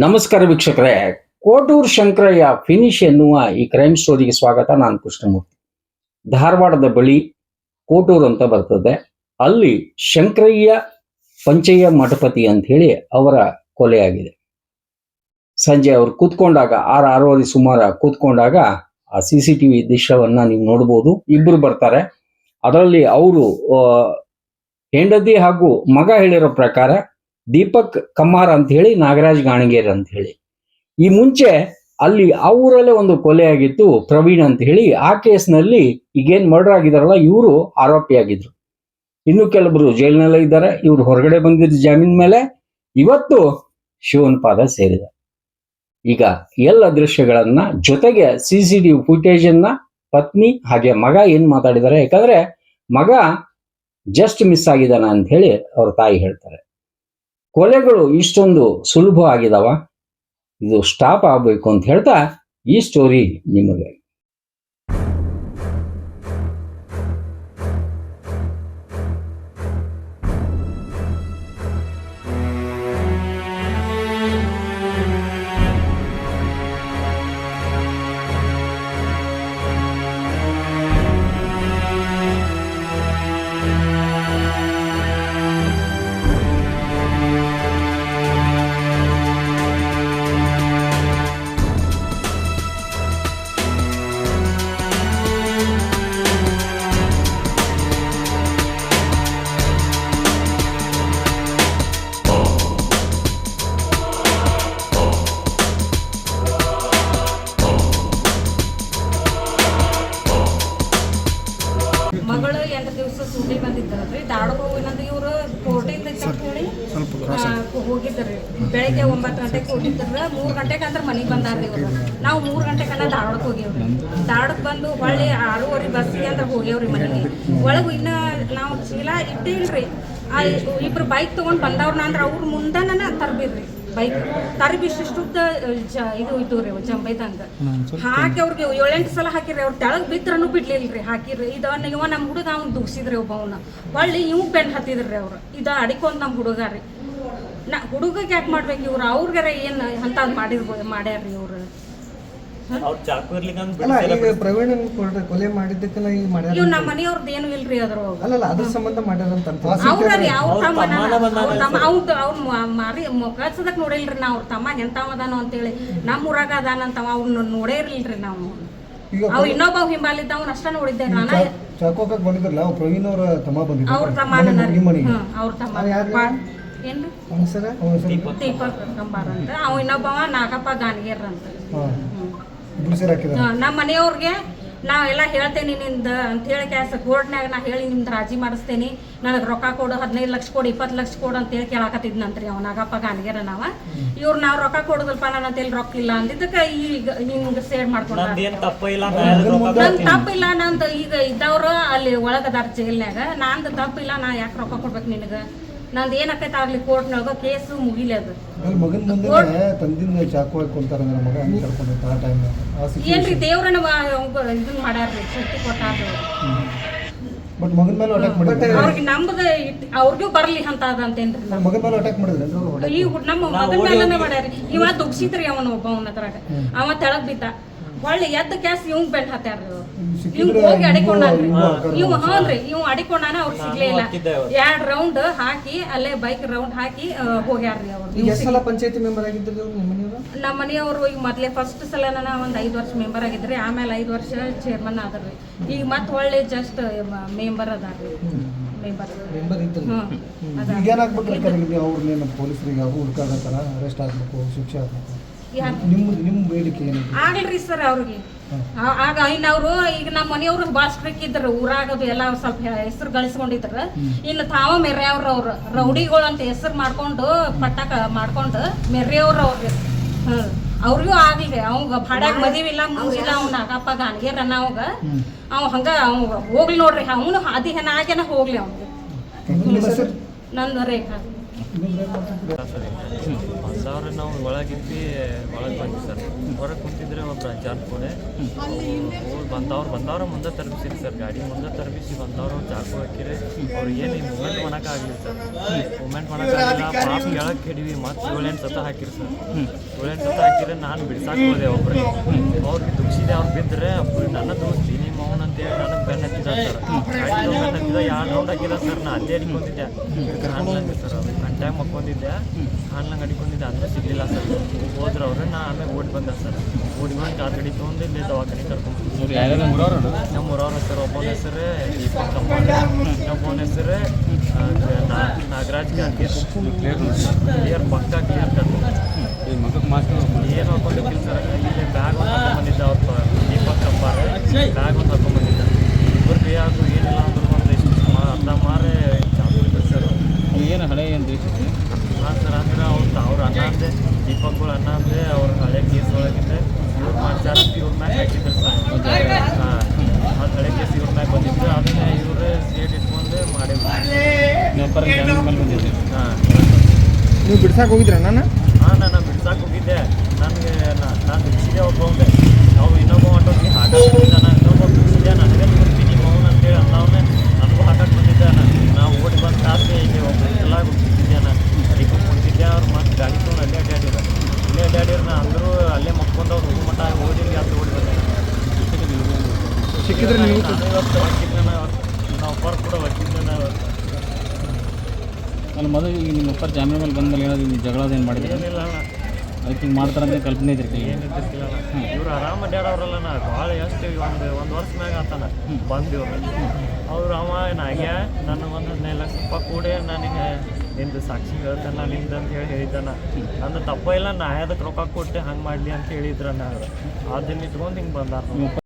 ನಮಸ್ಕಾರ ವೀಕ್ಷಕರೇ. ಕೋಟೂರ್ ಶಂಕರಯ್ಯ ಫಿನಿಶ್ ಎನ್ನುವ ಈ ಕ್ರೈಮ್ ಸ್ಟೋರಿಗೆ ಸ್ವಾಗತ. ನಾನು ಕೃಷ್ಣಮೂರ್ತಿ. ಧಾರವಾಡದ ಬಳಿ ಕೋಟೂರ್ ಅಂತ ಬರ್ತದೆ. ಅಲ್ಲಿ ಶಂಕರಯ್ಯ ಪಂಚಯ್ಯ ಮಠಪತಿ ಅಂತ ಹೇಳಿ ಅವರ ಕೊಲೆಯಾಗಿದೆ. ಸಂಜೆ ಅವರು ಕೂತ್ಕೊಂಡಾಗ, ಆರು ಆರೂವರೆ ಸುಮಾರು ಕೂತ್ಕೊಂಡಾಗ ಆ ಸಿ ಸಿ ಟಿವಿ ದೃಶ್ಯವನ್ನ ನೀವು ನೋಡ್ಬೋದು. ಇಬ್ರು ಬರ್ತಾರೆ. ಅದರಲ್ಲಿ ಅವರು ಹೆಂಡತಿ ಹಾಗೂ ಮಗ ಹೇಳಿರೋ ಪ್ರಕಾರ ದೀಪಕ್ ಕಮ್ಮಾರ್ ಅಂತ ಹೇಳಿ ನಾಗರಾಜ್ ಗಾಣಗೇರ್ ಅಂತ ಹೇಳಿ ಈ ಮುಂಚೆ ಅಲ್ಲಿ ಆ ಊರಲ್ಲೇ ಒಂದು ಕೊಲೆ ಆಗಿತ್ತು ಪ್ರವೀಣ್ ಅಂತ ಹೇಳಿ ಆ ಕೇಸ್ನಲ್ಲಿ ಈಗೇನ್ ಮರ್ಡರ್ ಆಗಿದಾರಲ್ಲ, ಇವರು ಆರೋಪಿಯಾಗಿದ್ರು ಇನ್ನು ಕೆಲವರು ಜೈಲಿನಲ್ಲೇ ಇದ್ದಾರೆ, ಇವ್ರು ಹೊರಗಡೆ ಬಂದಿದ್ದ ಜಾಮೀನ್ ಮೇಲೆ. ಇವತ್ತು ಶಿವನ್ ಪಾದ ಸೇರಿದೆ. ಈಗ ಎಲ್ಲ ದೃಶ್ಯಗಳನ್ನ ಜೊತೆಗೆ ಸಿ ಸಿ ಟಿ ಫುಟೇಜ್ ಅನ್ನ ಪತ್ನಿ ಹಾಗೆ ಮಗ ಏನ್ ಮಾತಾಡಿದ್ದಾರೆ, ಯಾಕಂದ್ರೆ ಮಗ ಜಸ್ಟ್ ಮಿಸ್ ಆಗಿದ್ದಾನ ಅಂತ ಹೇಳಿ ಅವ್ರ ತಾಯಿ ಹೇಳ್ತಾರೆ. ಕೊಲೆಗಳು ಇಷ್ಟೊಂದು ಸುಲಭ ಆಗಿದಾವ ಇದು ಸ್ಟಾಪ್ ಆಗ್ಬೇಕು ಅಂತ ಹೇಳ್ತಾ ಈ ಸ್ಟೋರಿ ನಿಮಗೆ. ಮಗಳು ಎರಡು ದಿವಸ ಸೂಟಿ ಬಂದಿದ್ದಲ್ರಿ ಧಾರವಾಡ ಹೋಗಿನಂದ್ರೆ ಇವರು ಕೋರ್ಟಿಂದ ಹೇಳಿ ಹೋಗಿದ್ರಿ ಬೆಳಗ್ಗೆ ಒಂಬತ್ತು ಗಂಟೆಗೆ ಹೋಗಿದ್ರ ಮೂರು ಗಂಟೆಗೆ ಅಂದ್ರೆ ಮನೆಗೆ ಬಂದಾರ್ರಿ ಇವರು. ನಾವು ಮೂರು ಗಂಟೆಗೆ ಅಂದ್ರೆ ಧಾರವಾಡಕ್ಕೆ ಹೋಗ್ಯವ್ರಿ. ಧಾರವಾಡಕ್ಕೆ ಬಂದು ಹೊಳ್ಳಿ ಆರೂವರೆ ಬಸ್ಸಿಗೆ ಅಂದ್ರೆ ಹೋಗ್ಯವ್ರಿ ಮನೆಗೆ. ಒಳಗೆ ಇನ್ನ ನಾವು ಚೀಲ ಇಟ್ಟಿಲ್ರಿ ಆ ಇಬ್ರು ಬೈಕ್ ತಗೊಂಡ್ ಬಂದವ್ರನ್ನ ಅಂದ್ರೆ ಅವ್ರ ಮುಂದನ ತರ್ಬಿದ್ರಿ ಬೈಕ್ ತರಬಿ ಇಷ್ಟಿಷ್ಟುದ್ದ ಜ ಇದು ಇದು ರೀ ಜಂಬೈದಂಗ ಹಾಕಿ ಅವ್ರಿಗೆ ಏಳೆಂಟು ಸಲ ಹಾಕಿರಿ ಅವ್ರು ತೆಳಗ್ ಬಿದ್ರನು ಬಿಡ್ಲಿಲ್ರಿ ಹಾಕಿರಿ ಇದನ್ನ ಇವ ನಮ್ಮ ಹುಡುಗ ಅವ್ನು ದುಗ್ಸಿದ್ರಿ ಒಬ್ಬವನ್ನ ಹೊಳ್ಳಿ ಇವ್ ಬೆನ್ ಹತ್ತಿದ್ರಿ ಅವ್ರು. ಇದ ಅಡಿಕೊಂಡ್ ನಮ್ಮ ಹುಡುಗ ರೀ. ನಾ ಹುಡುಗಗೆ ಯಾಕೆ ಮಾಡ್ಬೇಕು ಇವ್ರು? ಅವ್ರಿಗಾರ ಏನು ಅಂತ ಮಾಡಿರ್ಬೋದು ಮಾಡ್ಯಾರ್ರಿ ಇವ್ರು? ಅವ್ರು ಚಾಕು ಇರ್ಲಿಕ್ಕೆ ಅಂತ ಅಲ್ಲ ಈಗ ಪ್ರವೀಣ್ ಕೊಡ್ರಿ ಕೊಲೆ ಮಾಡಿದ್ದಕ್ಕೆಲ್ಲ ಈಗ ಮಾಡ್ಯಾರ ಇವ್ ನಮ್ಮ ಮನೆಯವ್ರದ್ದು ಏನು ಇಲ್ರಿ ಅದ್ರೊಳಗ. ಅಲ್ಲಲ್ಲ ಅದ್ರ ಸಂಬಂಧ ಮಾಡ್ಯಾರ ಅಂತ. ಅವ್ರಿ ತಮ್ಮ ಅವ್ರ ಮಾರಿ ಕಳ್ಸದಕ್ ನೋಡಿಲ್ರಿ ನಾವು ಅವ್ರ ತಮ್ಮ ಎಂತಾವ ಅದಾನೋ ಅಂತೇಳಿ ನಮ್ಮ ಊರಾಗ ಅದಾನಂತವ ಅವ್ನ ನೋಡೇ ಇರ್ಲಿಲ್ರಿ ನಾವು. ಅವ್ ಇನ್ನೊಬ್ಬ ಹಿಂಬಾಲಿದ್ದ ಅವ್ನ ಅಷ್ಟ ನೋಡಿದ್ದೆ ನಾನು. ಚಾಕೋಕಕ್ ಬಂದಿದ್ರಲ್ಲ ಅವ್ರ ಪ್ರವೀಣ್ ಅವ್ರ ತಮ್ಮ ಬಂದಿದ್ರು ಅವ್ರ ತಮ್ಮ ನಿಮ್ಮ ಮನೆಗೆ ಅವ್ರ ತಮ್ಮ ಏನ್ರಿ? ದೀಪಕ್ ಕಂಬಾರ ಅಂತ. ಅವ ಇನ್ನೊಬ್ಬವ ನಾಗಪ್ಪ ಗಾನ್ಗೇರ್ ಅಂತ. ಹಾಕಿದಾರೆ. ನಮ್ಮ ಮನೆಯವ್ರಿಗೆ ನಾವೆಲ್ಲ ಹೇಳ್ತೇನೆ ನಿಂದ ಅಂತ ಹೇಳಿ ಕೆಲಸ ಕೋರ್ಟ್ನಾಗ ನಾ ಹೇಳಿ ನಿಮ್ದು ರಾಜಿ ಮಾಡಿಸ್ತೇನೆ. ನನಗೆ ರೊಕ್ಕ ಕೊಡು ಹದಿನೈದು ಲಕ್ಷ ಕೊಡು ಇಪ್ಪತ್ತು ಲಕ್ಷ ಕೊಡು ಅಂತ ಹೇಳಿ ಕೇಳಾಕತ್ತಿದ್ನಂತ್ರಿ ಅವ ನಾಗಪ್ಪ ಗಾನ್ಗೇರ ನಾವ. ಇವ್ರು ನಾವು ರೊಕ್ಕ ಕೊಡುದಲ್ಪ ನನ್ನ ಅಂತೇಳಿ ರೊಕ್ಕ ಇಲ್ಲ ಅಂದಿದ್ದಕ್ಕೆ ಈಗ ಹಿಂಗೆ ಸೇಡ್ ಮಾಡ್ಕೊಂಡ ನಂದು ತಪ್ಪ. ತಪ್ಪಿಲ್ಲ ನಂದು ಈಗ ಇದ್ದವ್ರು ಅಲ್ಲಿ ಒಳಗದಾರ ಜೈಲ್ನ್ಯಾಗ. ನಂದು ತಪ್ಪಿಲ್ಲ ನಾ ಯಾಕೆ ರೊಕ್ಕ ಕೊಡ್ಬೇಕು ನಿನಗೆ? ನಂದು ಏನಾಕೈತೆ ಆಗ್ಲಿ ಕೋರ್ಟ್ನಾಗ ಕೇಸು ಮುಗಿಲಿ ಅದು. ಮುಂದೆ ತಂದಿನ ಚಾಕು ಹಾಕೊಂತಾರ ಕುಂತಾರ ನನ್ನ ಮಗ ಹಂಗೆ ಕರ್ಕೊಂಡು ಆ ಟೈಮ್ ಏನ್ರಿ ದೇವ್ರನ್ನ ಇದನ್ನ ಮಾಡ್ಯಾರ್ರಿ ಶಕ್ತಿ ಕೊಟ್ಟಾರ್ರಿ ಬಟ್ ಮಗನ ಮೇಲೆ ಅಟ್ಯಾಕ್ ಮಾಡಿದ್ರೆ ಅವ್ರಿಗೆ ನಮ್ದು ಅವ್ರಿಗೂ ಬರಲಿ ಅಂತ ಅದಂತೇನ್ರಿ ಮಗನ್ ಮೇಲೆ ಅಟ್ಯಾಕ್ ಮಾಡಿದ್ರೆ ಈ ಹುಡ್- ನಮ್ಮ ಮಗನ ಮೇಲೆ ಮಾಡ್ಯಾರಿ ಇವ ದುಗ್ಸಿದ್ರಿ ಅವನ ಒಬ್ಬ ಅವನ ಅವ ತೆಳಗ್ ಬಿದ್ದ. ಹೊಳ್ಳಿ ಎದ್ದ ಕ್ಯಾಸ್ ಇವ್ ಬೆಲ್ಟ್ ಹತ್ತಾರ ಇವ್ ಹೋಗಿ ಅಡಿಕೊಂಡ್ರಿ ಇವ್ ಹ್ಞೂನ್ರಿ ಇವ್ ಅಡಿಕೊಂಡಾನ ಅವ್ರು ಸಿಗ್ಲೇ ಇಲ್ಲ. ಎರಡ್ ರೌಂಡ್ ಹಾಕಿ ಅಲ್ಲೇ ಬೈಕ್ ರೌಂಡ್ ಹಾಕಿ ಹೋಗ್ಯಾರ್ರಿ ಅವ್ರು. ಸಲ ಪಂಚಾಯತಿ ಮೆಂಬರ್ ಆಗಿದ್ರು ನಿಮ್ಮ ಮನೆಯವರು? ಈಗ ಮೊದ್ಲೇ ಫಸ್ಟ್ ಸಲ ನಾನು ಒಂದು ಐದು ವರ್ಷ ಮೆಂಬರ್ ಆಗಿದ್ರಿ ಆಮೇಲೆ ಐದ್ ವರ್ಷ ಚೇರ್ಮನ್ ಆದ್ರಿ ಈಗ ಮತ್ ಒಳ್ಳೆ ಜಸ್ಟ್ ಮೆಂಬರ್ ಅದಾರ್ರಿ. ಮೆಂಬರ್ ಈಗ ಏನಾಗ್ಬೇಕು ನೀವು ಅವ್ರನ್ನೇನು ಪೊಲೀಸರಿಗೆ ಅವ್ರು ಹುಡುಕಾಗತ್ತಾರ ಅರೆಸ್ಟ್ ಆಗ್ಬೇಕು ಶಿಕ್ಷೆ ಆಗ್ಬೇಕು? ನಿಮ್ಮ ಬೇಡಿಕೆ ಆಗ್ಲ್ರಿ ಸರ್ ಅವ್ರಿಗೆ. ಆಗ ಅವರು ಈಗ ನಮ್ಮ ಮನೆಯವರು ಭಾಳ ಸ್ಟ್ರಿಕ್ ಇದ್ರು ಊರಾಗದು ಎಲ್ಲ ಸ್ವಲ್ಪ ಹೆಸರು ಗಳಿಸ್ಕೊಂಡಿದ್ರು. ಇನ್ನು ತಾವ ಮೆರ್ಯಾವ್ರ ಅವ್ರು. ರೌಡಿಗಳು ಅಂತ ಹೆಸರು ಮಾಡ್ಕೊಂಡು ಪಟ್ಟಾಕ ಮಾಡ್ಕೊಂಡು ಮೆರ್ಯಾವ್ರ ಅವ್ರಿಗೆ ಹ್ಮ್ ಅವ್ರಿಗೂ ಆಗ್ಲಿ ಅವಾಗ ಭಾಡ್ಯಾಗ ಮದಿವಿಲ್ಲ ಮುಂದಿಲ್ಲ ಅವ್ನ ನಾಗಪ್ಪ ಗಾನ್ಗೇರ ಅವಾಗ. ಅವ್ ಹಂಗ ಅವ್ ಹೋಗ್ಲಿ ನೋಡ್ರಿ ಅವನು ಹಾದಿ ಹೆನ ಆಗ್ಯಾನ ಹೋಗ್ಲಿ ಅವ್ನಿಗೆ. ನಂದು ರೇಖಾ. ಬಂದವ್ರೆ ನಾವು ಒಳಗಿದ್ವಿ ಒಳಗೆ ಬಂದ್ವಿ ಸರ್ ಹೊರಗೆ ಕುಂತಿದ್ರೆ ಒಬ್ರು ಅಜ್ಜಾರ್ ಕೊಡೆ ಬಂದವ್ರು ಬಂದವ್ರ ಮುಂದೆ ತರಬಿಸಿರಿ ಸರ್ ಗಾಡಿ ಮುಂದೆ ತರಬಿಸಿ ಬಂದವರು ಚಾಕು ಹಾಕಿರಿ ಅವ್ರು ಏನು ಮೂಮೆಂಟ್ ಮಾಡೋಕ್ಕಾಗಲಿ ಸರ್ ಮೂಮೆಂಟ್ ಮಾಡೋಕ್ಕಾಗಲಿಲ್ಲ ಪಾಪ ಕೆಳಗೆ ಹಿಡಿವಿ ಮತ್ತು ಏಳೆಂಟು ಸತ ಹಾಕಿರಿ ಸರ್ ಏಳೆಂಟು ಸತ ಹಾಕಿದ್ರೆ ನಾನು ಬಿಡ್ಸಾಕ್ ಹೋದೆ ಒಬ್ರಿಗೆ ಅವ್ರಿಗೆ ದುಗ್ಸಿದೆ ಅವ್ರು ಬಿದ್ದರೆ ನನ್ನ ದೋಸ್ತಿ ನಿಮ್ಮ ಅವನ್ ಅಂತೇಳಿ ನನಗೆ ಬೆನ್ನ ಹತ್ತಿದ ಸರ್ ಗಾಡಿ ಬೆನ್ನ ಹತ್ತಿದ ಎರಡು ರೌಂಡ್ ಹಾಕಿದ ಸರ್ ನಾ ಅಲ್ಲೇ ಅಡಿಕೊಂಡಿದ್ದೆ ಸರ್ ಸರ್ ಗಂಟೆ ಮಕ್ಕೊಂಡಿದ್ದೆ. ಆನ್ಲೈನ್ ಅಡಿಕೊಂಡಿದ್ದೆ ಅಂದ್ರೆ ಸಿಗಲಿಲ್ಲ ಸರ್. ಹೋದ್ರೆ ಅವ್ರೆ ನಾ ಆಮೇಲೆ ಓಡಿ ಬಂದೆ ಸರ್. ಓಡಿ ಬಂದು ಕಾರ್ ಗಡಿ ತೊಗೊಂಡು ಇಲ್ಲಿ ದವಾಖಾನೆ ಕರ್ಕೊಂಡು ನಮ್ಮ ಊರವ್ರ ಸರ್ ಒಬ್ಬನ ಹೆಸರು ದೀಪಕ್ ಹೆಸರೇ ನಾಗರಾಜ್ ಗಾಂಧಿ ಕ್ಲಿಯರ್ ಪಕ್ಕ ಕ್ಲಿಯರ್ ಕಟ್ ಏನು ಹಾಕೊಂಡಿಲ್ಲ ಸರ್ ಇಲ್ಲಿ ಬ್ಯಾಗ್ ಒಂದು ಹಾಕೊಂಡ್ಬಂದಿದ್ದ ಅವ್ರ ದೀಪಕ್ ಕಂಪಾರ ಬ್ಯಾಗ್ ಒಂದು ಹಾಕೊಂಡ್ಬಂದಿದ್ದ ಇಬ್ಬರು ಕೈ ಹಾಕು ಏನಿಲ್ಲ ಅಂದ್ರು ಒಂದು ಎಷ್ಟು ಮಾ- ಅರ್ಧ ಮಾರೆ ಚಾಕು ಇದ್ರು ಸರ್ ಏನು ಹಳೆ ಏನು ದೇಶಕ್ಕೆ ಹಾಂ ಸರ್ ಅಂದ್ರೆ ಅವ್ರು ಅವ್ರ ಅಣ್ಣ ಅಂದ್ರೆ ದೀಪಕ್ಗಳು ಅಣ್ಣ ಅಂದ್ರೆ ಅವ್ರ ಹಳೆ ಕೇಸ್ ಒಳಗಿದ್ದೆ ಇವ್ರು ಮಾಡ್ಸಾರ ಇವ್ರ ಮ್ಯಾಗ ಹಾಕಿದ್ರು ಸರ್ ಹಾಂ ಆ ಹಳೆ ಕೇಸ್ ಇವ್ರ ಮ್ಯಾಗ ಬಂದಿದ್ರು ಅದನ್ನೇ ಇವ್ರು ಸೇಟ್ ಇಟ್ಕೊಂಡು ಮಾಡಿದ್ರು ಹಾಂ. ನೀವು ಬಿಡ್ಸಕ್ಕೆ ಹೋಗಿದ್ರ ನಾನು ಹಾಂ ನಾನು ಬಿಡ್ಸಕ್ಕೆ ಹೋಗಿದ್ದೆ. ನನಗೆ ನಾನು ಬಿಡಿಸಿದೆ ಒಬ್ಬ ಹೋದೆ ನಾವು ಇನ್ನೊಬ್ಬ ಹೊಂಟೋಗಿ ಹಾಕಿ ನಾನು ಇನ್ನೊಬ್ಬ ಬಿಡಿಸಿದೆ ನನಗೆ ಬಿಡ್ತೀನಿ ನಿಮ್ಮ ಅವ್ನು ಅಂತೇಳಿ ಅಂದವನೇ ನನಗೂ ಹಾಕಕ್ಕೆ ಬಂದಿದ್ದೆ ನಾನು ನಾವು ಓಡಿ ಬಂದು ಕಾಸೆ ಇಲ್ಲಿ ಒಬ್ಬ ಎಲ್ಲ ಬಿಡ್ತಿದ್ದೆ ನಾನು ಅದಕ್ಕೆ ಕುಂತಿದ್ದೆ ಅವ್ರು ಮತ್ತೆ ಗಾಡಿ ತೊಗೊಂಡು ಅಲ್ಲೇ ಅಡ್ಡಾಡಿರ ಅಲ್ಲೇ ಅಡ್ಡಾಡಿರ ನಾ ಅಂದರೂ ಅಲ್ಲೇ ಮಕ್ಕೊಂಡು ಅವ್ರು ಹೋಗೋ ಮಟ್ಟ ಓಡಿ ಅದು ಓಡಿ ಬಂದೆ ಸಿಕ್ಕಿದ್ರೆ ನೀವು ನಾನು ಇವತ್ತು ಹಾಕಿದ್ದೆ ನಾವು ಪರ್ ಕೂಡ ಹಾಕಿದ್ದೆ ನಾವು ಅಲ್ಲಿ ಮದುವೆ ಈಗ ನಿಮ್ಮ ಅಪ್ಪ ಜಾಮೀನು ಮೇಲೆ ಬಂದ ಮೇಲೆ ಏನಾದ್ರು ನೀವು ಜಗಳದ ಏನು ಮಾಡಿದ್ರೆ? ಏನಿಲ್ಲ ಅಣ್ಣ. ಅದಕ್ಕೆ ಹಿಂಗೆ ಮಾಡ್ತಾರೆ ಅಂತ ಕಲ್ಪನೆ ಇದ್ರಿ ಕೈ ಇವರು ಇವ್ರು ಆರಾಮ ಅಡ್ಡಾಡವ್ರಲ್ಲ ನಾ ಭಾಳ ಎಷ್ಟು ಒಂದು ಒಂದು ವರ್ಷ ಮ್ಯಾಗ ಆತನ ಬಂದು ಇವ್ರು. ಅವ್ರು ಅವ ನಾಗ್ಯ ನನ್ನ ಒಂದು ಹದಿನೈದು ಲಕ್ಷ ರೂಪಾಯಿ ಕೂಡಿ ನನಗೆ ನಿಂದು ಸಾಕ್ಷಿ ಹೇಳ್ತಾನ ನಿಂದು ಅಂತ ಹೇಳಿ ಹೇಳಿದ್ದಾನ ಅಂದ ತಪ್ಪ ಇಲ್ಲ ನಾ ಅದಕ್ಕೆ ರೊಕ್ಕ ಕೊಟ್ಟೆ ಹಂಗೆ ಮಾಡಲಿ ಅಂತ ಹೇಳಿದ್ರನ್ನ ಅವ್ರು. ಅದನ್ನ ಇಟ್ಕೊಂಡು ಹಿಂಗೆ ಬಂದಾರ.